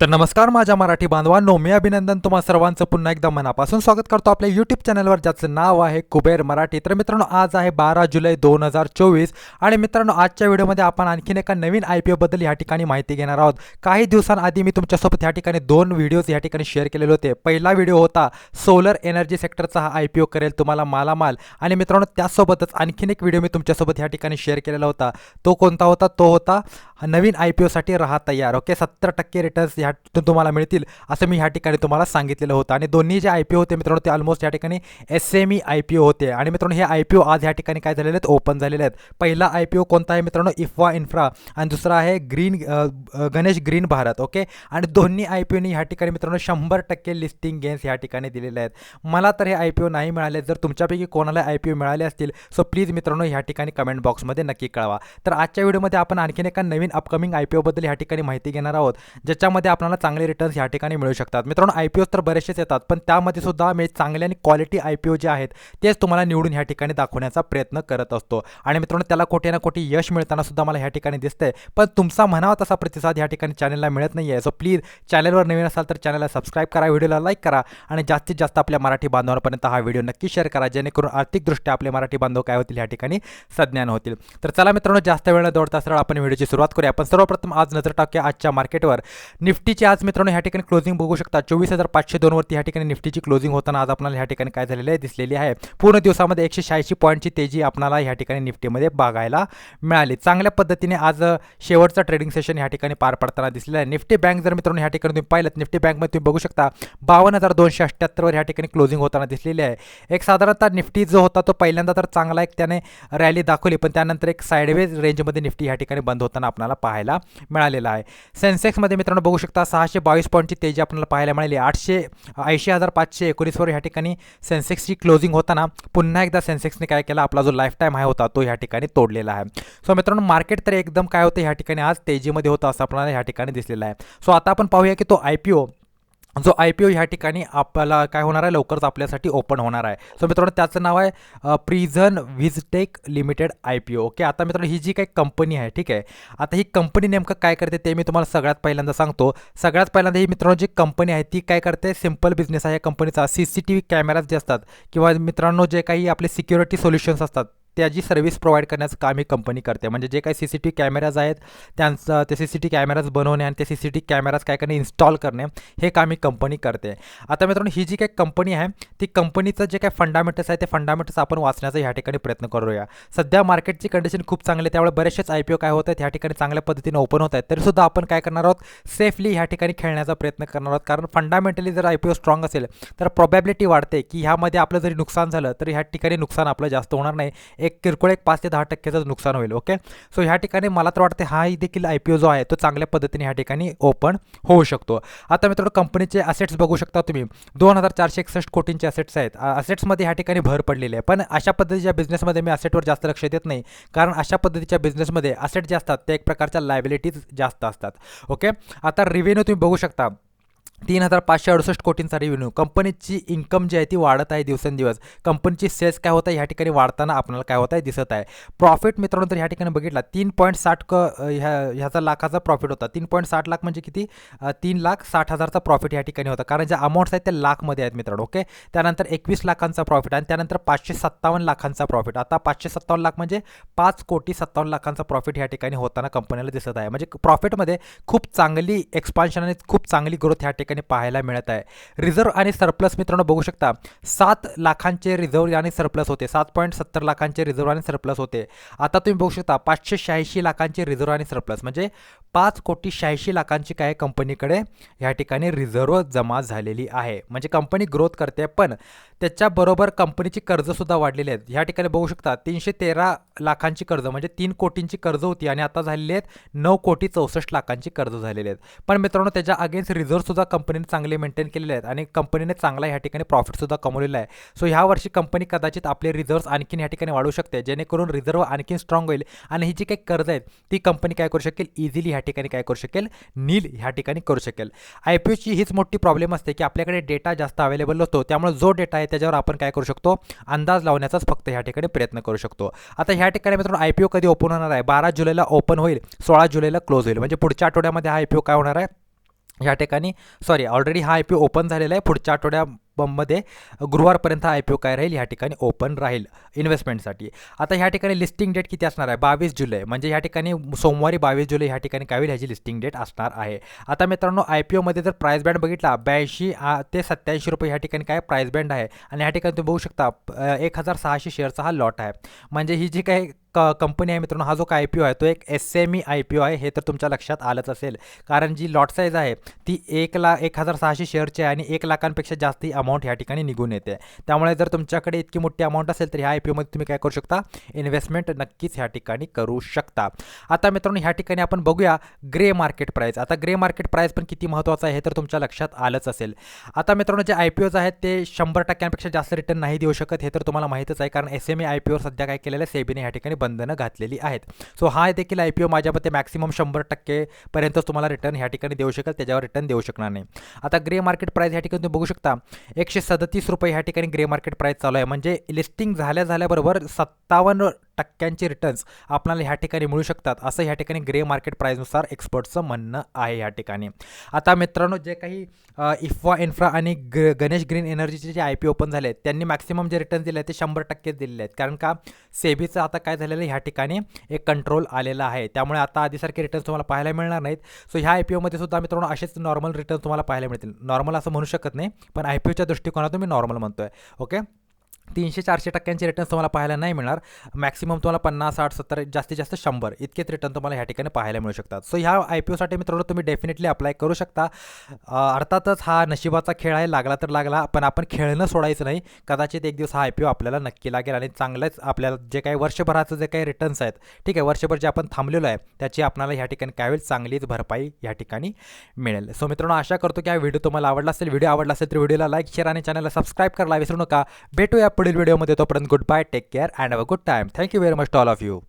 तर नमस्कार माझ्या मराठी बांधवांनो मी अभिनंदन तुम्हा सर्वांचं पुन्हा एकदा मनापासून स्वागत करतो आपल्या यूट्यूब चॅनलवर ज्याचं नाव आहे कुबेर मराठी. तर मित्रांनो आज आहे बारा जुलै दोन हजार चोवीस आणि मित्रांनो आजच्या व्हिडिओमध्ये आपण आणखीन एका नवीन आय पी ओबद्दल या ठिकाणी माहिती घेणार आहोत. काही दिवसांआधी मी तुमच्यासोबत या ठिकाणी दोन व्हिडिओज या ठिकाणी शेअर केलेले होते. पहिला व्हिडिओ होता सोलर एनर्जी सेक्टरचा हा आय पी ओ करेल तुम्हाला मालामाल. आणि मित्रांनो त्यासोबतच आणखीन एक व्हिडिओ मी तुमच्यासोबत या ठिकाणी शेअर केलेला होता. तो कोणता होता? तो होता नवीन आय पी ओसाठी राहा तयार ओके सत्तर टक्के रिटर्न्स ह्या तुम्हाला मिळतील असं मी ह्या ठिकाणी तुम्हाला सांगितलेलं होतं. आणि दोन्ही जे आय पी ओ होते मित्रांनो ते ऑलमोस्ट या ठिकाणी S M E I P O होते. आणि मित्रांनो हे आय पी ओ आज ह्या ठिकाणी काय झालेले आहेत? ओपन झालेले आहेत. पहिला आय पी ओ कोणता आहे मित्रांनो? इफ्वा इन्फ्रा आणि दुसरा आहे green Ganesh green Bharat okay आणि दोन्ही आय पी ओनी ह्या ठिकाणी मित्रांनो शंभर टक्के लिस्टिंग गेन्स ह्या ठिकाणी दिलेले आहेत. मला तर हे आय पी ओ नाही मिळाले. जर तुमच्यापैकी कोणाला आय पी ओ मिळाले असतील सो प्लीज मित्रांनो ह्या ठिकाणी कमेंट बॉक्समध्ये नक्की कळवा. तर आजच्या व्हिडिओमध्ये आपण आणखीन एका नवीन अपकमिंग आय पी ओबद्दल ह्या ठिकाणी माहिती घेणार आहोत ज्याच्यामध्ये आपल्याला चांगले रिटर्न्स ह्या ठिकाणी मिळू शकतात. मित्रांनो आय पी ओज तर बरेचसेच येतात पण त्यामध्ये सुद्धा मी चांगले आणि क्वालिटी आय पी ओ जे आहेत तेच तुम्हाला निवडून ह्या ठिकाणी दाखवण्याचा प्रयत्न करत असतो. आणि मित्रांनो त्याला कुठे ना कुठे यश मिळताना सुद्धा मला ह्या ठिकाणी दिसतंय पण तुमचा म्हणावा तसा प्रतिसाद ह्या ठिकाणी चॅनलला मिळत नाही आहे सो प्लीज चॅनलवर नवीन असाल तर चॅनलला सबस्क्राईब करा व्हिडिओला लाईक करा आणि जास्तीत जास्त आपल्या मराठी बांधवांपर्यंत हा व्हिडिओ नक्की शेअर करा जेणेकरून आर्थिकदृष्ट्या आपले मराठी बांधव काय होतील ह्या ठिकाणी सज्ञान होतील. तर चला मित्रांनो जास्त वेळ न दौडता सरळ आपण व्हिडिओची सुरुवात करूया. आपण सर्वप्रथम आज नजर टाकूया आजच्या मार्केटवर. निफ्टीची आज मित्रांनो ह्या ठिकाणी क्लोजिंग बघू शकता. चोवीस हजार पाचशे दोनवरती ह्या ठिकाणी निफ्टीची क्लोजिंग होताना आज आपल्याला ह्या ठिकाणी काय झालेलं आहे? दिसलेली आहे. पूर्ण दिवसामध्ये एकशे शहाऐंशी पॉईंटची तेजी आपल्याला ह्या ठिकाणी निफ्टीमध्ये बघायला मिळाली. चांगल्या पद्धतीने आज शेवटचं ट्रेडिंग सेशन ह्या ठिकाणी पार पडताना दिसलेलं आहे. निफ्टी बँक जर मित्रांनो ह्या ठिकाणी तुम्ही पाहिलं निफ्टी बँकमध्ये तुम्ही बघू शकता बावन्न हजार दोनशे अठ्ठ्याहत्तरवर ह्या ठिकाणी क्लोजिंग होताना दिसलेली आहे. एक साधारणतः निफ्टी जो होता तो पहिल्यांदा तर चांगला एक त्याने रॅली दाखवली पण त्यानंतर एक साईडवेज रेंजमध्ये निफ्टी ह्या ठिकाणी बंद होताना आपण आपल्याला पाहायला मिळालेला आहे. सेन्सेक्समध्ये मित्रांनो बघू शकता सहाशे बावीस पॉईंटची तेजी आपल्याला पाहायला मिळाली. आठशे ऐंशी हजार पाचशे एकोणीसवर ह्या ठिकाणी सेन्सेक्सची क्लोजिंग होताना पुन्हा एकदा सेन्सेक्सने काय केला? आपला जो लाईफ टाईम आहे होता तो ह्या ठिकाणी तोडलेला आहे. सो मित्रांनो मार्केट तर एकदम काय होतं? ह्या ठिकाणी आज तेजीमध्ये होतं असं आपल्याला ह्या ठिकाणी दिसलेलं आहे. सो आता आपण पाहूया की तो आय पी ओ जो आय पी ओ ह्या ठिकाणी आपल्याला काय होणार आहे? लवकरच आपल्यासाठी ओपन होणार आहे. सो मित्रांनो त्याचं नाव आहे Prizor Viztech Limited I P O okay आता मित्रांनो ही जी काही कंपनी आहे ठीक आहे? आता ही कंपनी नेमकं काय करते ते मी तुम्हाला सगळ्यात पहिल्यांदा सांगतो. सगळ्यात पहिल्यांदा ही मित्रांनो जी कंपनी आहे ती काय करते? सिंपल बिझनेस आहे या कंपनीचा C C T V cameras जे असतात किंवा मित्रांनो जे काही आपले सिक्युरिटी सोल्युशन्स असतात त्याची सर्व्हिस प्रोव्हाइड करण्याचं काम ही कंपनी करते. म्हणजे जे काही C C T V cameras आहेत त्यांचं ते सी सी टी कॅमेराज बनवणे आणि ते सी सी टी कॅमेराज काय करणे इन्स्टॉल करणे हे काम ही कंपनी करते. आता मित्रांनो ही जी काही कंपनी आहे ती कंपनीचं जे काही फंडामेंटल्स आहे ते फंडामेंटल्स आपण वाचण्याचा ह्या ठिकाणी प्रयत्न करूया. सध्या मार्केटची कंडिशन खूप चांगली आहे त्यामुळे बरेचसेच आय पी ओ काय होत आहेत ह्या ठिकाणी चांगल्या पद्धतीने ओपन होत आहेत तरीसुद्धा आपण काय करणार आहोत सेफली ह्या ठिकाणी खेळण्याचा प्रयत्न करणार आहोत. कारण फंडामेंटली जर आय पी ओ स्ट्रॉंग असेल तर प्रॉबॅबिलिटी वाढते की ह्यामध्ये आपलं जरी नुकसान झालं तरी ह्या ठिकाणी नुकसान आपलं जास्त होणार नाही. एक किरकोळ एक पाच ते दहा टक्क्याचं नुकसान होईल ओके सो ह्या ठिकाणी मला तर वाटते हा देखील आय पी ओ जो आहे तो चांगल्या पद्धतीने ह्या ठिकाणी ओपन होऊ शकतो. आता मित्रांनो कंपनीचे असेट्स बघू शकता तुम्ही. दोन हजार चारशे एकसष्ट कोटींचे असेट्स आहेत. असेट्समध्ये ह्या ठिकाणी भर पडलेली आहे. पण अशा पद्धतीच्या बिझनेसमध्ये मी असेटवर जास्त लक्ष देत नाही. कारण अशा पद्धतीच्या बिझनेसमध्ये असेट जे असतात ते एक प्रकारच्या लायबिलिटीज जास्त असतात ओके आता रिव्हेन्यू तुम्ही बघू शकता. तीन हजार पाचशे अडुसष्ट कोटींचा रेव्हेन्यू कंपनीची इन्कम जी आहे ती वाढत आहे दिवसेंदिवस. कंपनीची सेल्स काय होत आहे ह्या ठिकाणी वाढताना आपल्याला काय होत आहे दिसत आहे. प्रॉफिट मित्रांनो तर ह्या ठिकाणी बघितला तीन पॉईंट साठ क ह्या ह्याचा लाखाचा प्रॉफिट होता. तीन पॉईंट साठ लाख म्हणजे किती? तीन लाख साठ हजारचा प्रॉफिट ह्या ठिकाणी होता. कारण ज्या अमाऊंट्स आहेत त्या लाखमध्ये आहेत मित्रांनो ओके त्यानंतर एकवीस लाखांचा प्रॉफिट आणि त्यानंतर पाचशे सत्तावन्न लाखांचा प्रॉफिट आता पाचशे सत्तावन्न लाख म्हणजे पाच कोटी सत्तावन्न लाखांचा प्रॉफिट ह्या ठिकाणी होताना कंपनीला दिसत आहे. म्हणजे प्रॉफिटमध्ये खूप चांगली एक्सपान्शन आणि खूप चांगली ग्रोथ ह्या ठिकाणी पाहायला मिळत आहे. रिझर्व आणि सरप्लस मित्रांनो बघू शकता सात लाखांचे रिझर्व आणि सरप्लस होते. सात पॉईंट सत्तर लाखांचे रिझर्व आणि सरप्लस होते. आता तुम्ही बघू शकता पाचशे शहाऐंशी लाखांचे रिझर्व आणि सरप्लस. म्हणजे पाच कोटी शहाऐंशी लाखांची काय कंपनीकडे ह्या ठिकाणी रिझर्व जमा झालेली आहे. म्हणजे कंपनी ग्रोथ करते पण त्याच्याबरोबर कंपनीची कर्जसुद्धा वाढलेली आहेत. ह्या ठिकाणी बघू शकता तीनशे तेरा लाखांची कर्ज म्हणजे तीन कोटींची कर्ज होती आणि आता झालेली आहेत नऊ कोटी चौसष्ट लाखांची कर्ज झालेली आहेत. पण मित्रांनो त्याच्या अगेन्स्ट रिझर्वसुद्धा कंपनीने चांगले मेंटेन केलेले आहेत आणि कंपनीने चांगला ह्या ठिकाणी प्रॉफिटसुद्धा कमवलेला आहे. सो ह्या वर्षी कंपनी कदाचित आपले रिझर्व्स आणखीन ह्या ठिकाणी वाढू शकते जेणेकरून रिझर्व आणखीन स्ट्रॉंग होईल आणि ही जी काही कर्ज आहेत ती कंपनी काय करू शकेल? इझिली ह्या ठिकाणी काय करू शकेल? नील ह्या ठिकाणी करू शकेल. आय पी ओची हीच मोठी प्रॉब्लेम असते की आपल्याकडे डेटा जास्त अवेलेबल नसतो त्यामुळे जो डेटा आहे त्याच्यावर आपण काय करू शकतो? अंदाज लावण्याचाच फक्त ह्या ठिकाणी प्रयत्न करू शकतो. आता ह्या ठिकाणी मित्रांनो आय पी ओ कधी ओपन होणार आहे? बारा जुलैला ओपन होईल सोळा जुलैला क्लोज होईल. म्हणजे पुढच्या आठवड्यामध्ये हा आय पी ओ काय होणार आहे? या ठिकाणी सॉरी ऑलरेडी हा आय पी ओ ओपन झालेला आहे. पुढच्या आठवड्या मध्ये गुरुवारपर्यंत हा आय पी ओ काय राहील? ह्या ठिकाणी ओपन राहील इन्व्हेस्टमेंटसाठी आता ह्या ठिकाणी लिस्टिंग डेट किती असणार आहे? बावीस जुलै. म्हणजे ह्या ठिकाणी सोमवारी बावीस जुलै ह्या ठिकाणी काय होईल? ह्याची लिस्टिंग डेट असणार आहे. आता मित्रांनो आय पी ओमध्ये जर प्राईस बँड बघितला ब्याऐंशी ते सत्याऐंशी रुपये ह्या ठिकाणी काय प्राईस बँड आहे? आणि ह्या ठिकाणी तुम्ही बघू शकता एक हजार सहाशे शेअरचा हा लॉट आहे. म्हणजे ही जी काही क कंपनी आहे मित्रांनो हा जो काय आय पी ओ आहे तो एक S M E I P O आहे हे तर तुमच्या लक्षात आलंच असेल. कारण जी लॉट साईज आहे ती एक लाख एक हजार सहाशे शेअरची आहे आणि एक लाखांपेक्षा जास्त अमाऊंट ह्या ठिकाणी निघून येते. त्यामुळे जर तुमच्याकडे इतकी मोठी अमाऊंट असेल तर ह्या आय पी ओमध्ये तुम्ही काय करू शकता? इन्व्हेस्टमेंट नक्कीच ह्या ठिकाणी करू शकता. आता मित्रांनो ह्या ठिकाणी आपण बघूया ग्रे मार्केट प्राईस आता ग्रे मार्केट प्राईस पण किती महत्त्वाचं आहे हे तर तुमच्या लक्षात आलंच असेल. आता मित्रांनो जे आय पी ओज आहेत ते शंभर टक्क्यांपेक्षा जास्त रिटर्न नाही देऊ शकत हे तर तुम्हाला माहितच आहे. कारण S M A I P over सध्या काय केलेलं आहे सेबीने ह्या ठिकाणी बंधनं घातलेली आहेत. सो हा देखील आय पी ओ माझ्या मते मॅक्सिमम शंभर टक्केपर्यंतच तुम्हाला रिटर्न ह्या ठिकाणी देऊ शकेल त्याच्यावर रिटर्न देऊ शकणार नाही. आता ग्रे मार्केट प्राईस ह्या ठिकाणी तुम्ही बघू शकता एकशे सदतीस रुपये ह्या ठिकाणी ग्रे मार्केट प्राईस चालू आहे. म्हणजे लिस्टिंग झाल्या झाल्याबरोबर सत्तावन्न टक्क्यांचे रिटर्न्स आपल्याला ह्या ठिकाणी मिळू शकतात. असं ह्या ठिकाणी ग्रे मार्केट प्राईजनुसार एक्सपर्टचं म्हणणं आहे ह्या ठिकाणी. आता मित्रांनो जे काही इफ्वा इन्फ्रा आणि ग गणेश ग्रीन एनर्जीचे जे आय पी ओपन झाले आहेत त्यांनी मॅक्सिमम जे रिटर्न दिले आहेत ते शंभर टक्केच दिलेले आहेत. कारण का? सेबीचं आता काय झालेलं आहे ह्या ठिकाणी एक कंट्रोल आलेला आहे. त्यामुळे आता आधीसारखे रिटर्न्स तुम्हाला पाहायला मिळणार नाहीत. सो ह्या आय पी ओमध्ये सुद्धा मित्रांनो असेच नॉर्मल रिटर्न तुम्हाला पाहायला मिळतील. नॉर्मल असं म्हणू शकत नाही पण आय पी ओच्या दृष्टिकोनातून मी नॉर्मल म्हणतोय. ओके तीनशे चारशे टक्क्यांचे रिटर्न्स तुम्हाला पाहायला नाही मिळणार. मॅक्सिमम तुम्हाला पन्नास साठ सत्तर जास्तीत जास्त शंभर इतकेच रिटर्न तुम्हाला ह्या ठिकाणी पाहायला मिळू शकतात. सो ह्या आय पी ओसाठी मित्रांनो तुम्ही डेफिनेटली अप्लाय करू शकता. अर्थातच हा नशिबाचा खेळ आहे लागला तर लागला पण आपण खेळणं सोडायचं नाही. कदाचित एक दिवस हा आय पी ओ आपल्याला नक्की लागेल आणि चांगलंच आपल्याला जे काही वर्षभराचं जे काही रिटर्न्स आहेत ठीक आहे वर्षभर जे आपण थांबलेलो आहे त्याची आपल्याला ह्या ठिकाणी काय होईल चांगलीच भरपाई ह्या ठिकाणी मिळेल. सो मित्रांनो आशा करतो की हा व्हिडिओ तुम्हाला आवडला असेल व्हिडिओ आवडला असेल तर व्हिडिओला लाईक शेअर आणि चॅनलला सबस्क्राईब करायला विसरू नका. भेटूया पुढील व्हिडिओमध्ये तोपर्यंत good bye take care and a good time thank you very much to all of you